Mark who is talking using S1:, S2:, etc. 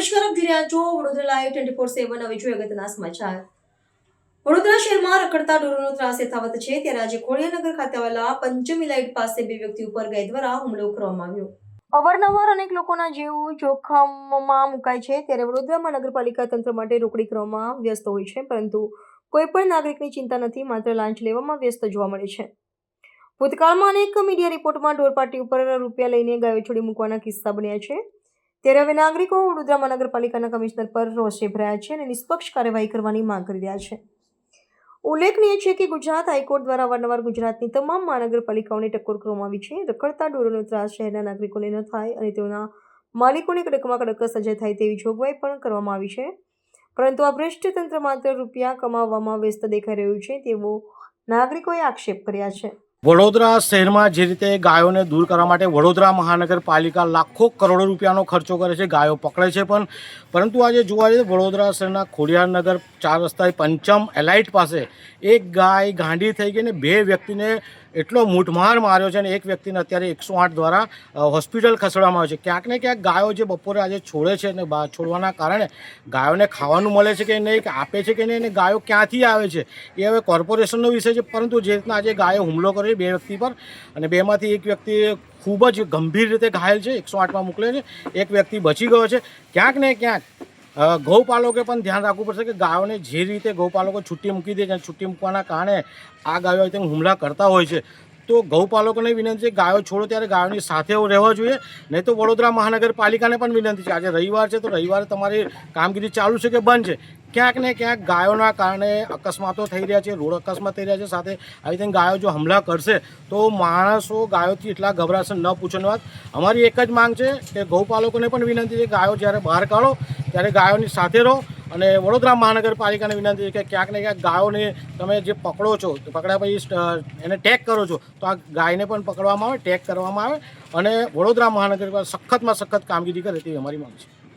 S1: નમસ્કાર, આપ જોઈ Vadodara live twenty four seven હવે જોઈએ અગત્યના સમાચાર. વડોદરા શહેરમાં રખડતા ઢોરોનો ત્રાસ યથાવત છે, ત્યારે આજે ખોડિયાનગર ખાતે આવેલા પંચમી લાઇટ પાસે બે વ્યક્તિ ઉપર ગાય દ્વારા હુમલો કરવામાં આવ્યો. અવારનવાર અનેક લોકોના જીવ જોખમમાં મુકાય છે, ત્યારે વડોદરા મહાનગરપાલિકા તંત્ર માટે રોકડી કરવામાં વ્યસ્ત હોય છે, પરંતુ કોઈ પણ નાગરિકની ચિંતા નથી, માત્ર લાંચ લેવામાં વ્યસ્ત જોવા મળે છે. ભૂતકાળમાં અનેક મીડિયા રિપોર્ટમાં ઢોરપાટી ઉપર રૂપિયા લઈને ગાયો છોડી મૂકવાના કિસ્સા બન્યા છે. ત્યારે હવે નાગરિકો વડોદરા મહાનગરપાલિકાના કમિશનર પર રોષે ભરાયા છે અને નિષ્પક્ષ કાર્યવાહી કરવાની માંગ કરી રહ્યા છે. ઉલ્લેખનીય છે કે ગુજરાત હાઈકોર્ટ દ્વારા અવારનવાર ગુજરાતની તમામ મહાનગરપાલિકાઓને ટકોર કરવામાં આવી છે. રખડતા ઢોરોનો ત્રાસ શહેરના નાગરિકોને ન થાય અને તેઓના માલિકોને કડકમાં કડક સજા થાય તેવી જોગવાઈ પણ કરવામાં આવી છે. પરંતુ આ ભ્રષ્ટ તંત્ર માત્ર રૂપિયા કમાવવામાં વ્યસ્ત દેખાઈ રહ્યું છે તેવો નાગરિકોએ આક્ષેપ કર્યા છે.
S2: વડોદરા શહેરમાં જે રીતે ગાયોને દૂર કરવા માટે વડોદરા મહાનગરપાલિકા લાખો કરોડો રૂપિયાનો ખર્ચો કરે છે, ગાયો પકડે છે પણ, પરંતુ આજે જોવા જઈએ વડોદરા શહેરના ખોડિયારનગર ચાર રસ્તા પંચમ એલાઇટ પાસે એક ગાય ગાંડી થઈ ગઈ ને બે વ્યક્તિને એટલો મૂઠમાર માર્યો છે અને એક વ્યક્તિને અત્યારે એકસો આઠ દ્વારા હોસ્પિટલ ખસેડવામાં આવ્યો છે. ક્યાંક ને ક્યાંક ગાયો જે બપોરે આજે છોડે છે અને છોડવાના કારણે ગાયોને ખાવાનું મળે છે કે નહીં આપે છે કે નહીં અને ગાયો ક્યાંથી આવે છે, એ હવે કોર્પોરેશનનો વિષય છે. પરંતુ જે રીતના આજે ગાયો હુમલો કર્યો બે વ્યક્તિ પર અને બેમાંથી એક વ્યક્તિ ખૂબ જ ગંભીર રીતે ઘાયલ છે, એકસો આઠમાં મોકલે છે. એક વ્યક્તિ બચી ગયો છે. ક્યાંક ને ક્યાંક ગૌપાલકે પણ ધ્યાન રાખવું પડશે કે ગાયોને જે રીતે ગૌપાલકો છુટ્ટી મૂકી દે છે છુટ્ટી મૂકવાના કારણે આ ગાયો તેમ હુમલા કરતા હોય છે. તો ગૌપાલકોને વિનંતી છે, ગાયો છોડો ત્યારે ગાયોની સાથે રહેવા જોઈએ. નહીં તો વડોદરા મહાનગરપાલિકાને પણ વિનંતી છે. આજે રવિવાર છે, તો રવિવારે તમારી કામગીરી ચાલુ છે કે બંધ છે? ક્યાંક ને ક્યાંક ગાયોના કારણે અકસ્માતો થઈ રહ્યા છે, રોડ અકસ્માત થઈ રહ્યા છે. સાથે આવી રીતે ગાયો જો હમલા કરશે, તો માણસો ગાયોથી એટલા ગભરાશે, ન પૂછવાની વાત. અમારી એક જ માંગ છે કે ગૌપાલકોને પણ વિનંતી છે ગાયો જ્યારે બહાર કાઢો, ત્યારે ગાયોની સાથે રહો. અને વડોદરા મહાનગરપાલિકાને વિનંતી છે કે ક્યાંક ને ક્યાંક ગાયોને તમે જે પકડો છો પકડ્યા પછી એને ટેગ કરો છો, તો આ ગાયને પણ પકડવામાં આવે, ટેગ કરવામાં આવે અને વડોદરા મહાનગરપાલિકા સખતમાં સખત કામગીરી કરે તેવી અમારી માંગ છે.